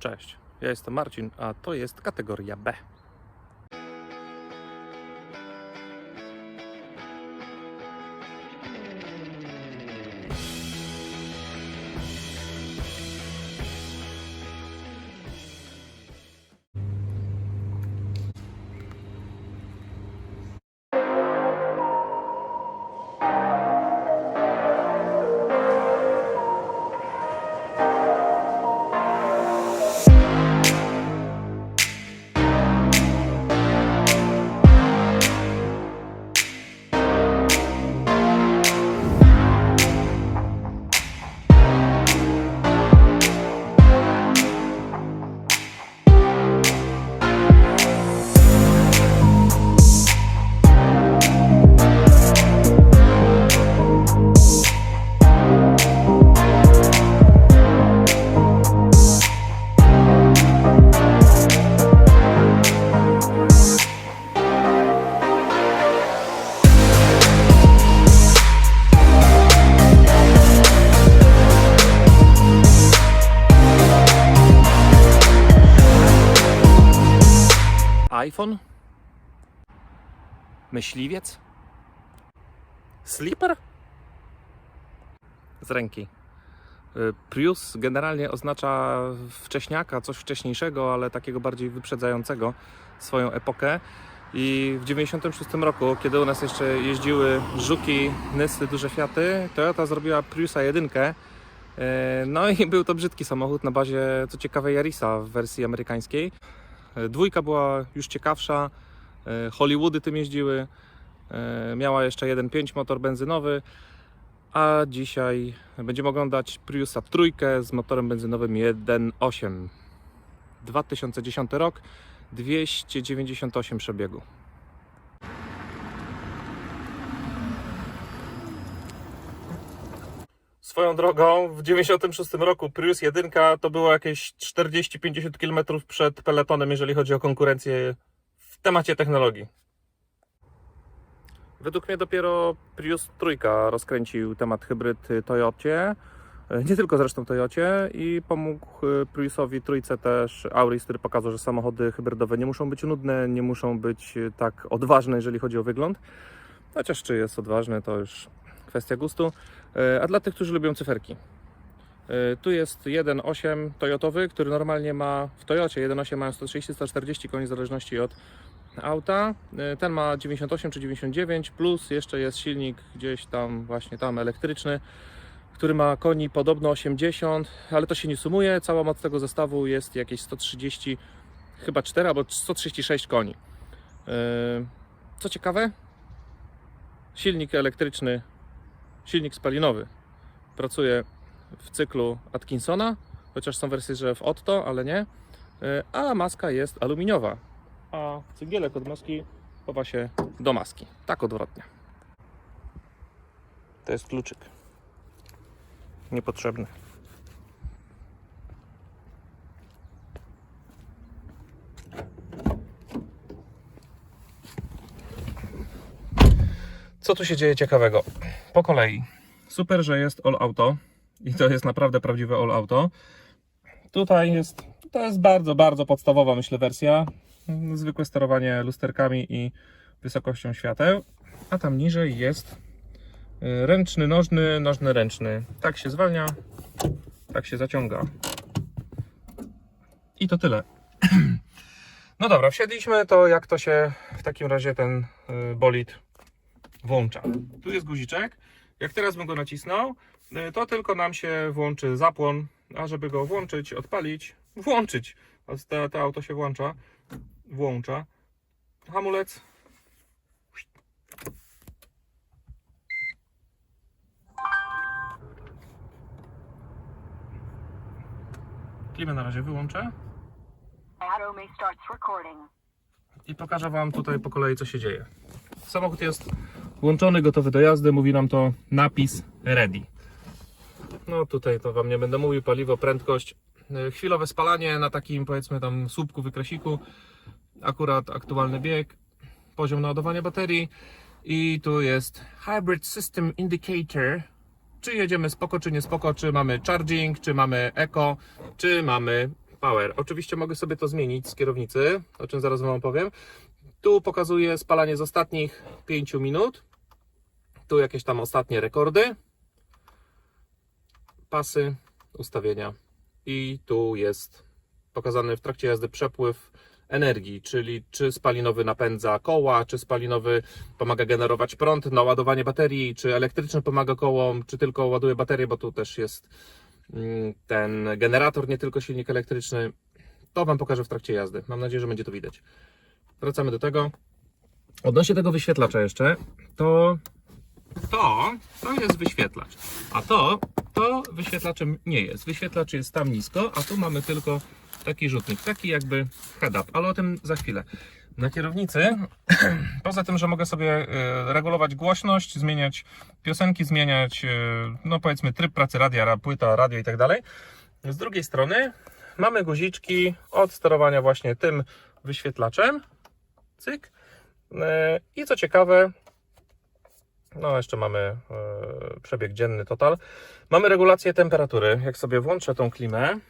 Cześć, ja jestem Marcin, a to jest kategoria B. iPhone? Myśliwiec? Slipper? Z ręki. Y, Prius generalnie oznacza wcześniaka, coś wcześniejszego, ale takiego bardziej wyprzedzającego swoją epokę. I w 96 roku, kiedy u nas jeszcze jeździły Żuki, Nysy, duże Fiaty, Toyota zrobiła Priusa 1. No i był to brzydki samochód na bazie, co ciekawe, Yarisa w wersji amerykańskiej. E, Dwójka była już ciekawsza, e, Hollywoody tym jeździły, e, miała jeszcze 1.5 motor benzynowy, a dzisiaj będziemy oglądać Priusa trójkę z motorem benzynowym 1.8. 2010 rok, 298 przebiegu. Swoją drogą, w 96 roku Prius 1 to było jakieś 40-50 km przed peletonem, jeżeli chodzi o konkurencję w temacie technologii. Według mnie dopiero Prius trójka rozkręcił temat hybryd Toyocie. Nie tylko zresztą Toyocie i pomógł y, Priusowi trójce też Auris, który pokazał, że samochody hybrydowe nie muszą być nudne, nie muszą być y, tak odważne, jeżeli chodzi o wygląd. Chociaż czy jest odważny, to już kwestia gustu. E, A dla tych, którzy lubią cyferki. E, Tu jest 1.8 Toyotowy, który normalnie ma w Toyocie 1.8 mają 130-140 koni w zależności od auta. E, Ten ma 98 czy 99, plus jeszcze jest silnik gdzieś tam właśnie tam elektryczny, który ma koni podobno 80, ale to się nie sumuje. Cała moc tego zestawu jest jakieś 130, chyba 4 albo 136 koni. Co ciekawe, silnik elektryczny silnik spalinowy. Pracuje w cyklu Atkinsona, chociaż są wersje, że w Otto, ale nie. E, A maska jest aluminiowa, a cyngielek od maski chowa się do maski. Tak odwrotnie. To jest kluczyk. Niepotrzebny. Co tu się dzieje ciekawego? Po kolei. Super, że jest all auto i to jest naprawdę prawdziwe all auto. Tutaj jest, to jest bardzo, bardzo podstawowa, myślę, wersja. Zwykłe sterowanie lusterkami i wysokością świateł. A tam niżej jest y, ręczny, nożny, nożny, ręczny. Tak się zwalnia, tak się zaciąga. I to tyle. No dobra, wsiedliśmy, to jak to się w takim razie ten y, bolid włącza. Tu jest guziczek. Jak teraz bym go nacisnął, y, to tylko nam się włączy zapłon, a żeby go włączyć, odpalić, włączyć, a to, to auto się włącza, włącza. Hamulec. Klimę na razie wyłączę i pokażę Wam tutaj po kolei co się dzieje. Samochód jest włączony, gotowy do jazdy, mówi nam to napis ready. No tutaj to Wam nie będę mówił, paliwo, prędkość, Yy, chwilowe spalanie na takim powiedzmy tam słupku, wykreśliku, akurat aktualny bieg, poziom naładowania baterii i tu jest Hybrid System Indicator, czy jedziemy spoko, czy nie spoko, czy mamy charging, czy mamy eco, czy mamy Power. Oczywiście mogę sobie to zmienić z kierownicy, o czym zaraz Wam opowiem. Tu pokazuje spalanie z ostatnich 5 minut. Tu jakieś tam ostatnie rekordy. Pasy, ustawienia. I tu jest pokazany w trakcie jazdy przepływ energii, czyli czy spalinowy napędza koła, czy spalinowy pomaga generować prąd na ładowanie baterii, czy elektryczny pomaga kołom, czy tylko ładuje baterię, bo tu też jest mm, ten generator, nie tylko silnik elektryczny. To Wam pokażę w trakcie jazdy. Mam nadzieję, że będzie to widać. Wracamy do tego. Odnośnie tego wyświetlacza jeszcze, to to, to jest wyświetlacz, a to, to wyświetlaczem nie jest. Wyświetlacz jest tam nisko, a tu mamy tylko taki rzutnik, taki jakby head-up, ale o tym za chwilę. Na kierownicy, poza tym, że mogę sobie e, regulować głośność, zmieniać piosenki, zmieniać, e, no powiedzmy, tryb pracy radia, ra- płyta, radio i tak dalej. Z drugiej strony mamy guziczki od sterowania właśnie tym wyświetlaczem. Cyk. E, I co ciekawe, no, jeszcze mamy e, przebieg dzienny total. Mamy regulację temperatury. Jak sobie włączę tą klimę,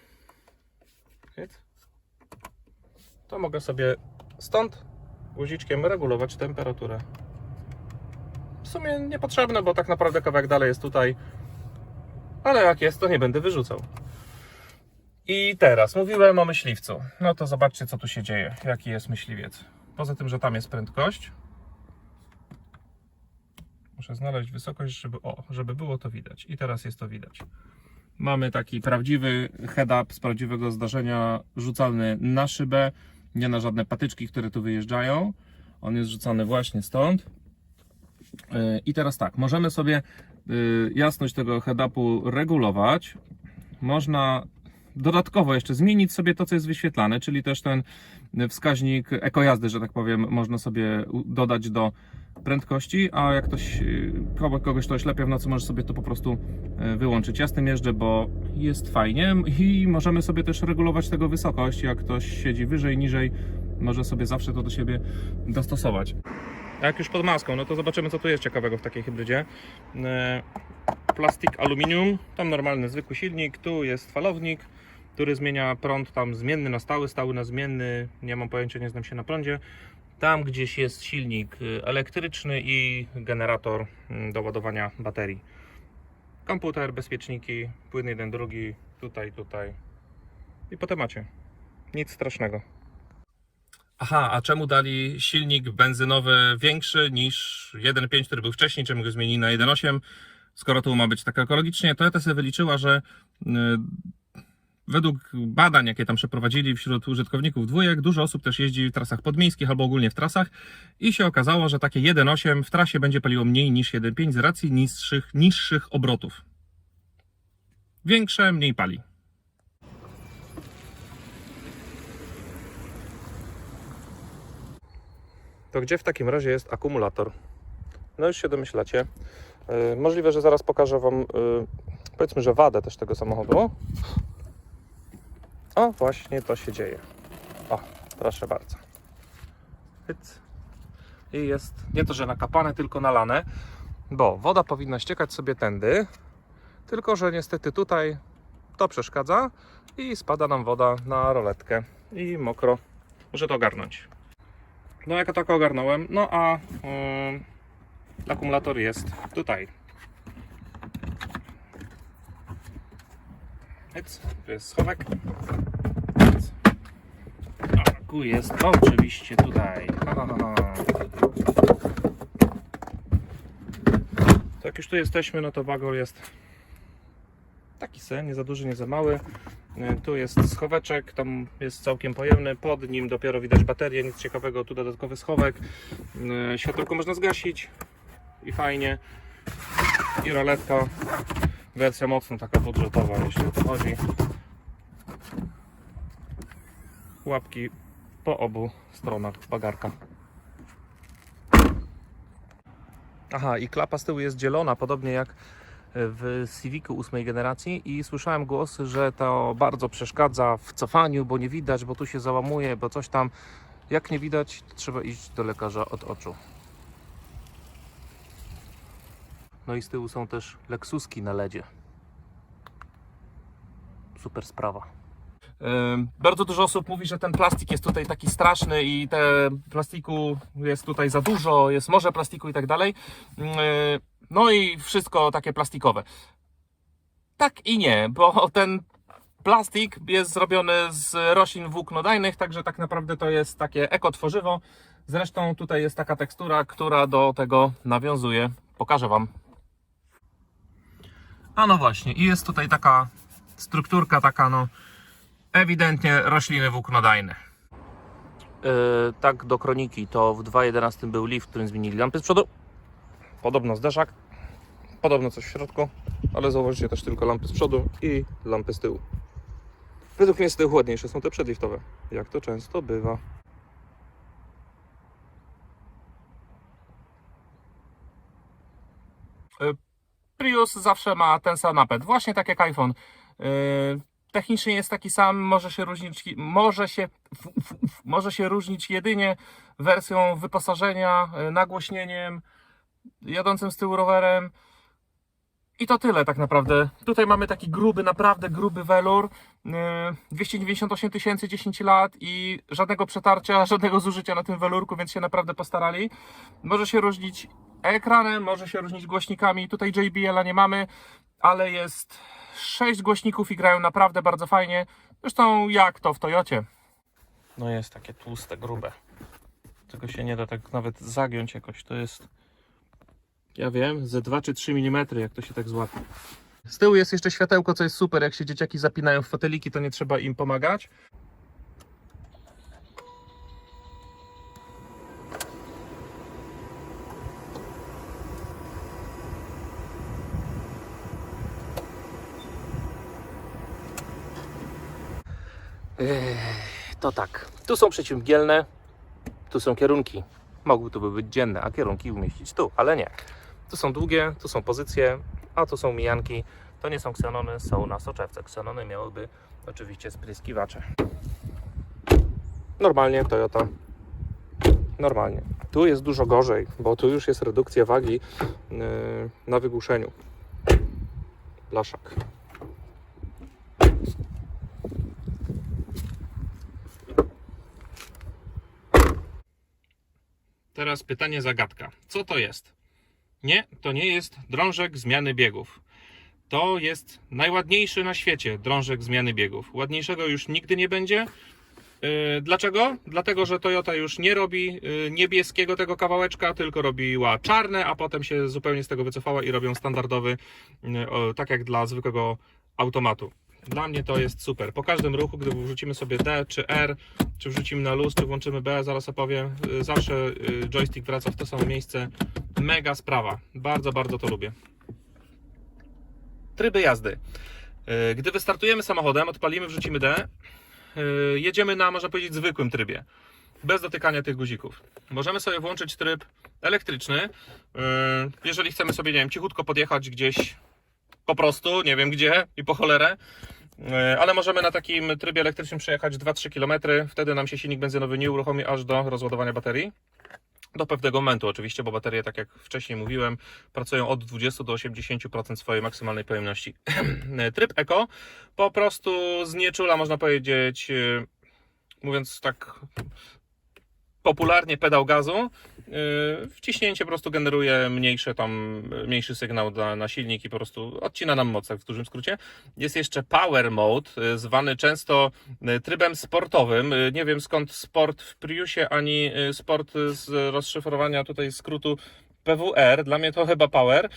to mogę sobie stąd guziczkiem regulować temperaturę. W sumie niepotrzebne, bo tak naprawdę kawałek dalej jest tutaj. Ale jak jest, to nie będę wyrzucał. I teraz mówiłem o myśliwcu. No to zobaczcie, co tu się dzieje. Jaki jest myśliwiec. Poza tym, że tam jest prędkość. Muszę znaleźć wysokość, żeby, o, żeby było to widać. I teraz jest to widać. Mamy taki prawdziwy head-up z prawdziwego zdarzenia rzucany na szybę, nie na żadne patyczki, które tu wyjeżdżają. On jest rzucany właśnie stąd. Yy, I teraz tak, możemy sobie yy, jasność tego head-upu regulować. Można dodatkowo jeszcze zmienić sobie to, co jest wyświetlane, czyli też ten wskaźnik ekojazdy, że tak powiem, można sobie dodać do prędkości, a jak ktoś, yy, kogo- kogoś to oślepia w nocy, może sobie to po prostu yy, wyłączyć. Ja z tym jeżdżę, bo jest fajnie i możemy sobie też regulować tego wysokość. Jak ktoś siedzi wyżej, niżej, może sobie zawsze to do siebie dostosować. A jak już pod maską, no to zobaczymy, co tu jest ciekawego w takiej hybrydzie. Yy, Plastik, aluminium, tam normalny, zwykły silnik, tu jest falownik, który zmienia prąd tam zmienny na stały, stały na zmienny, nie mam pojęcia, nie znam się na prądzie. Tam gdzieś jest silnik y, elektryczny i generator mm, do ładowania baterii. Komputer, bezpieczniki, płyn jeden, drugi, tutaj, tutaj. I po temacie. Nic strasznego. Aha, a czemu dali silnik benzynowy większy niż 1.5, który był wcześniej? Czemu go zmienili na 1.8? Skoro tu ma być tak ekologicznie, Toyota sobie wyliczyła, że y, według badań, jakie tam przeprowadzili wśród użytkowników dwójek, dużo osób też jeździ w trasach podmiejskich albo ogólnie w trasach i się okazało, że takie 1.8 w trasie będzie paliło mniej niż 1.5 z racji niższych, niższych obrotów. Większe, mniej pali. To gdzie w takim razie jest akumulator? No już się domyślacie. Yy, Możliwe, że zaraz pokażę Wam, yy, powiedzmy, że wadę też tego samochodu. O, właśnie to się dzieje. O, proszę bardzo. Hyc. I jest nie to, że nakapane, tylko nalane, bo woda powinna ściekać sobie tędy, tylko że niestety tutaj to przeszkadza i spada nam woda na roletkę i mokro. Muszę to ogarnąć. No jak tak ogarnąłem, no a yy, akumulator jest tutaj. Hyc. Tu jest schowek. Tu jest oczywiście tutaj. Ha, jak już tu jesteśmy, no to wagor jest taki sen, nie za duży, nie za mały. E, Tu jest schoweczek, tam jest całkiem pojemny, pod nim dopiero widać baterię, nic ciekawego, tu dodatkowy schowek. E, Światełko można zgasić i fajnie. I roletka, wersja mocno taka budżetowa, jeśli o to chodzi. Łapki po obu stronach bagarka. Aha, i klapa z tyłu jest dzielona, podobnie jak w Civicu ósmej generacji i słyszałem głosy, że to bardzo przeszkadza w cofaniu, bo nie widać, bo tu się załamuje, bo coś tam. Jak nie widać, trzeba iść do lekarza od oczu. No i z tyłu są też Lexuski na ledzie. Super sprawa. Bardzo dużo osób mówi, że ten plastik jest tutaj taki straszny i te plastiku jest tutaj za dużo, jest morze plastiku i tak dalej. No i wszystko takie plastikowe. Tak i nie, bo ten plastik jest zrobiony z roślin włóknodajnych, także tak naprawdę to jest takie ekotworzywo. Zresztą tutaj jest taka tekstura, która do tego nawiązuje. Pokażę Wam. A no właśnie, i jest tutaj taka strukturka, taka no ewidentnie rośliny włóknodajne. Yy, tak, do kroniki to w 2.11 był lift, w którym zmienili lampy z przodu. Podobno zderzak, podobno coś w środku, ale zauważycie też tylko lampy z przodu i lampy z tyłu. Według mnie z tyłu ładniejsze są te przedliftowe, jak to często bywa. Y, Prius zawsze ma ten sam napęd, właśnie tak jak iPhone. Yy, Technicznie jest taki sam, może się różnić, może się, może się różnić jedynie wersją wyposażenia, yy, nagłośnieniem, jadącym z tyłu rowerem. I to tyle tak naprawdę. Tutaj mamy taki gruby, naprawdę gruby welur. Yy, 298 tysięcy, 10 lat i żadnego przetarcia, żadnego zużycia na tym welurku, więc się naprawdę postarali. Może się różnić ekranem, może się różnić głośnikami. Tutaj JBL-a nie mamy, ale jest 6 głośników i grają naprawdę bardzo fajnie. Zresztą jak to w Toyocie. No jest takie tłuste, grube. Tego się nie da tak nawet zagiąć jakoś. To jest, ja wiem, ze 2 czy 3 mm, jak to się tak złapie. Z tyłu jest jeszcze światełko, co jest super. Jak się dzieciaki zapinają w foteliki, to nie trzeba im pomagać. To tak. Tu są przeciwmgielne, tu są kierunki. Mogły tu być dzienne, a kierunki umieścić tu, ale nie. Tu są długie, tu są pozycje, a tu są mijanki. To nie są ksenony, są na soczewce. Ksenony miałyby oczywiście spryskiwacze. Normalnie Toyota. Normalnie. Tu jest dużo gorzej, bo tu już jest redukcja wagi yy, na wygłuszeniu. Blaszak. Teraz pytanie zagadka. Co to jest? Nie, to nie jest drążek zmiany biegów. To jest najładniejszy na świecie drążek zmiany biegów. Ładniejszego już nigdy nie będzie. Yy, Dlaczego? Dlatego, że Toyota już nie robi yy, niebieskiego tego kawałeczka, tylko robiła czarne, a potem się zupełnie z tego wycofała i robią standardowy, o, tak jak dla zwykłego automatu. Dla mnie to jest super. Po każdym ruchu, gdy wrzucimy sobie D czy R, czy wrzucimy na luz, czy włączymy B, zaraz opowiem, yy, zawsze yy, joystick wraca w to samo miejsce. Mega sprawa. Bardzo, bardzo to lubię. Tryby jazdy. Yy, Gdy wystartujemy samochodem, odpalimy, wrzucimy D, jedziemy na, można powiedzieć, zwykłym trybie. Bez dotykania tych guzików. Możemy sobie włączyć tryb elektryczny. Jeżeli chcemy sobie, nie wiem, cichutko podjechać gdzieś po prostu, nie wiem gdzie i po cholerę. Yy, Ale możemy na takim trybie elektrycznym przejechać 2-3 km. Wtedy nam się silnik benzynowy nie uruchomi aż do rozładowania baterii. Do pewnego momentu oczywiście, bo baterie, tak jak wcześniej mówiłem, pracują od 20 do 80% swojej maksymalnej pojemności. Tryb Eco po prostu znieczula, można powiedzieć, yy, mówiąc tak popularnie pedał gazu. Yy, Wciśnięcie po prostu generuje mniejszy, tam, mniejszy sygnał na, na silnik i po prostu odcina nam moc, tak w dużym skrócie. Jest jeszcze Power Mode, yy, zwany często yy, trybem sportowym. Nie wiem skąd sport w Priusie, ani sport z rozszyfrowania tutaj skrótu PWR, dla mnie to chyba Power.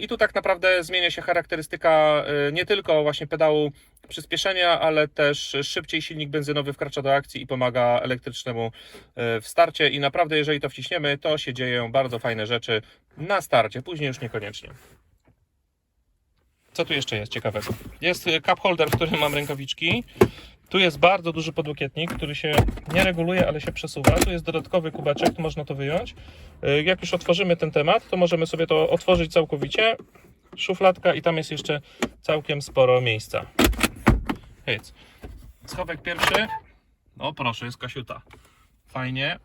I tu tak naprawdę zmienia się charakterystyka nie tylko właśnie pedału przyspieszenia, ale też szybciej silnik benzynowy wkracza do akcji i pomaga elektrycznemu yy, w starcie. I naprawdę, jeżeli to wciśniemy, to się dzieją bardzo fajne rzeczy na starcie, później już niekoniecznie. Co tu jeszcze jest ciekawego? Jest y, cup holder, w którym mam rękawiczki. Tu jest bardzo duży podłokietnik, który się nie reguluje, ale się przesuwa. Tu jest dodatkowy kubeczek, tu można to wyjąć. Y, Jak już otworzymy ten temat, to możemy sobie to otworzyć całkowicie. Szufladka i tam jest jeszcze całkiem sporo miejsca. Hyc. Schowek pierwszy. No proszę, jest kasiuta. Fajnie.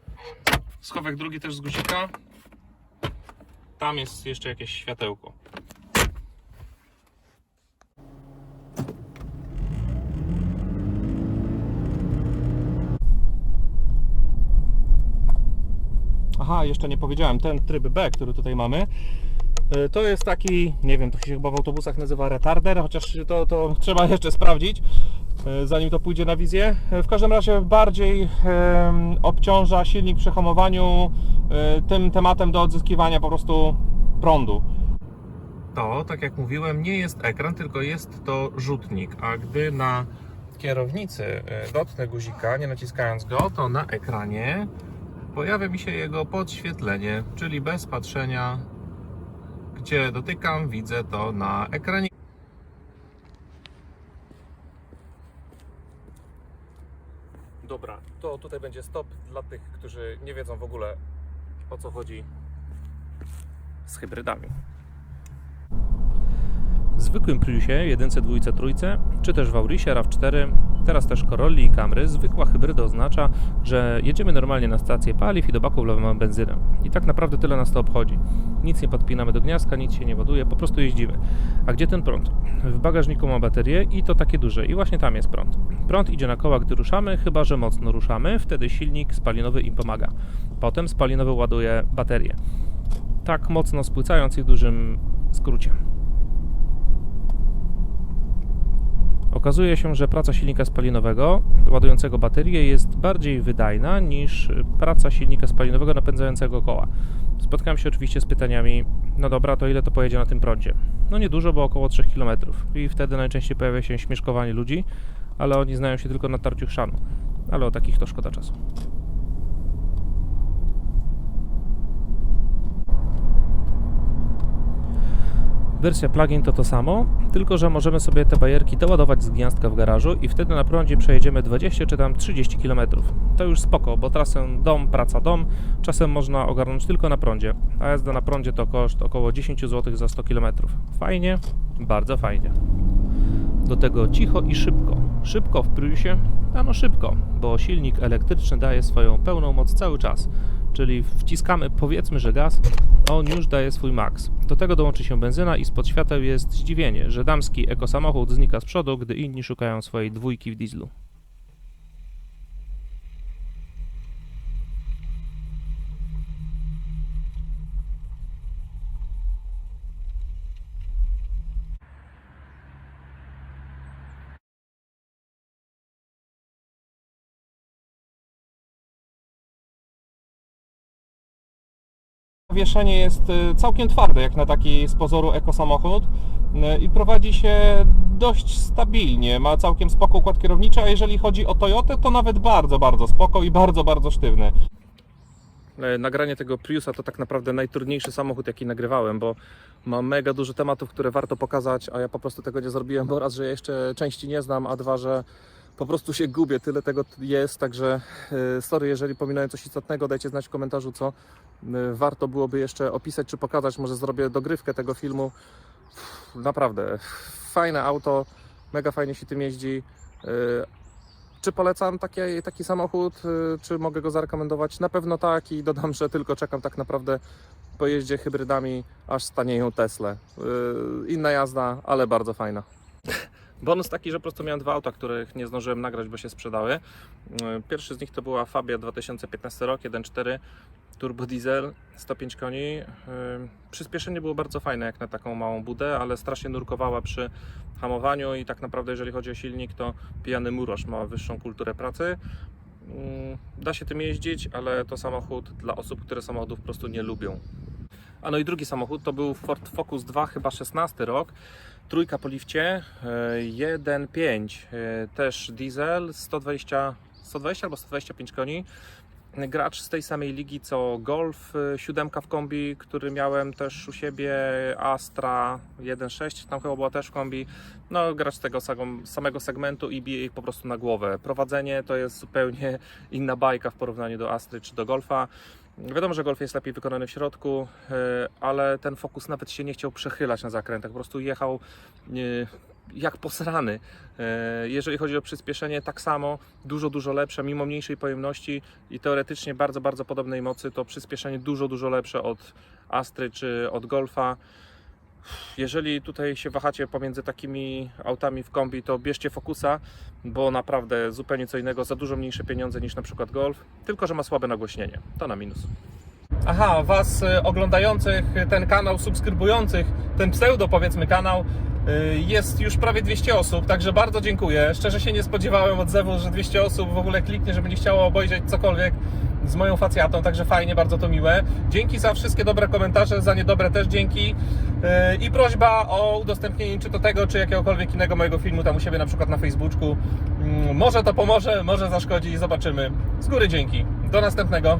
Schowek drugi też z guzika. Tam jest jeszcze jakieś światełko. Aha, jeszcze nie powiedziałem, ten tryb B, który tutaj mamy, to jest taki, nie wiem, to się chyba w autobusach nazywa retarder, chociaż to, to trzeba jeszcze sprawdzić, y, zanim to pójdzie na wizję. Y, W każdym razie bardziej obciąża silnik przy hamowaniu y, tym tematem do odzyskiwania po prostu prądu. To, tak jak mówiłem, nie jest ekran, tylko jest to rzutnik, a gdy na kierownicy y, dotknę guzika, nie naciskając go, to na ekranie pojawia mi się jego podświetlenie, czyli bez patrzenia, gdzie dotykam, widzę to na ekranie. Dobra, to tutaj będzie stop dla tych, którzy nie wiedzą w ogóle o co chodzi z hybrydami. W zwykłym Priusie, 1, 2, trójce, czy też w Aurisie RAV4, teraz też Corolli i Camry, zwykła hybryda oznacza, że jedziemy normalnie na stację paliw i do baku wlewamy benzynę. I tak naprawdę tyle nas to obchodzi. Nic nie podpinamy do gniazdka, nic się nie ładuje, po prostu jeździmy. A gdzie ten prąd? W bagażniku ma baterię i to takie duże i właśnie tam jest prąd. Prąd idzie na koła, gdy ruszamy, chyba że mocno ruszamy, wtedy silnik spalinowy im pomaga. Potem spalinowy ładuje baterię. Tak mocno spłycając ich w dużym skrócie. Okazuje się, że praca silnika spalinowego ładującego baterię jest bardziej wydajna niż praca silnika spalinowego napędzającego koła. Spotkałem się oczywiście z pytaniami, no dobra, to ile to pojedzie na tym prądzie? No niedużo, bo około 3 km. I wtedy najczęściej pojawia się śmieszkowanie ludzi, ale oni znają się tylko na tarciu chrzanu. Ale o takich to szkoda czasu. Wersja plugin to to samo, tylko że możemy sobie te bajerki doładować z gniazdka w garażu i wtedy na prądzie przejedziemy 20 czy tam 30 km. To już spoko, bo trasę dom, praca, dom czasem można ogarnąć tylko na prądzie, a jazda na prądzie to koszt około 10 zł za 100 km. Fajnie, bardzo fajnie. Do tego cicho i szybko. Szybko w Priusie? Ano szybko, bo silnik elektryczny daje swoją pełną moc cały czas. Czyli wciskamy powiedzmy, że gaz, on już daje swój maks. Do tego dołączy się benzyna i spod świateł jest zdziwienie, że damski ekosamochód znika z przodu, gdy inni szukają swojej dwójki w dieslu. Wieszenie jest y, całkiem twarde, jak na taki z pozoru ekosamochód y, i prowadzi się dość stabilnie. Ma całkiem spoko układ kierowniczy, a jeżeli chodzi o Toyotę, to nawet bardzo, bardzo spoko i bardzo, bardzo sztywny. Nagranie tego Priusa to tak naprawdę najtrudniejszy samochód, jaki nagrywałem, bo ma mega dużo tematów, które warto pokazać, a ja po prostu tego nie zrobiłem, bo raz, że ja jeszcze części nie znam, a dwa, że po prostu się gubię, tyle tego jest, także e, sorry, jeżeli pominąłem coś istotnego, dajcie znać w komentarzu, co e, warto byłoby jeszcze opisać czy pokazać, może zrobię dogrywkę tego filmu. Naprawdę, fajne auto, mega fajnie się tym jeździ. E, Czy polecam taki, taki samochód, czy mogę go zarekomendować? Na pewno tak i dodam, że tylko czekam tak naprawdę po jeździe hybrydami, aż stanieją Tesla. Inna jazda, ale bardzo fajna. Bonus taki, że po prostu miałem dwa auta, których nie zdążyłem nagrać, bo się sprzedały. Y, Pierwszy z nich to była Fabia 2015 rok, 1.4 turbo diesel, 105 koni. Y, Przyspieszenie było bardzo fajne jak na taką małą budę, ale strasznie nurkowała przy hamowaniu i tak naprawdę jeżeli chodzi o silnik, to pijany Murosz ma wyższą kulturę pracy. Mm, Da się tym jeździć, ale to samochód dla osób, które samochodów po prostu nie lubią. A no i drugi samochód to był Ford Focus 2, chyba 16 rok. Trójka po lifcie, e, 1.5, e, też diesel, 120, 120 albo 125 koni. Gracz z tej samej ligi co Golf, e, siódemka w kombi, który miałem też u siebie, Astra 1.6, tam chyba była też w kombi. No, gracz tego samego segmentu i bije ich po prostu na głowę. Prowadzenie to jest zupełnie inna bajka w porównaniu do Astry czy do Golfa. Wiadomo, że golf jest lepiej wykonany w środku, e, ale ten fokus nawet się nie chciał przechylać na zakrętach, po prostu jechał e, jak posrany. E, Jeżeli chodzi o przyspieszenie, tak samo, dużo, dużo lepsze, mimo mniejszej pojemności i teoretycznie bardzo, bardzo podobnej mocy, to przyspieszenie dużo, dużo lepsze od Astry czy od Golfa. Jeżeli tutaj się wahacie pomiędzy takimi autami w kombi, to bierzcie Focusa, bo naprawdę zupełnie co innego, za dużo mniejsze pieniądze niż na przykład Golf, tylko że ma słabe nagłośnienie. To na minus. Aha, Was y, oglądających ten kanał, subskrybujących ten pseudo powiedzmy kanał y, jest już prawie 200 osób, także bardzo dziękuję. Szczerze się nie spodziewałem odzewu, że 200 osób w ogóle kliknie, żeby nie chciało obejrzeć cokolwiek z moją facjatą, także fajnie, bardzo to miłe. Dzięki za wszystkie dobre komentarze, za niedobre też dzięki. Yy, I prośba o udostępnienie czy to tego, czy jakiegokolwiek innego mojego filmu tam u siebie na przykład na Facebooku. Mm, Może to pomoże, może zaszkodzi, zobaczymy. Z góry dzięki. Do następnego.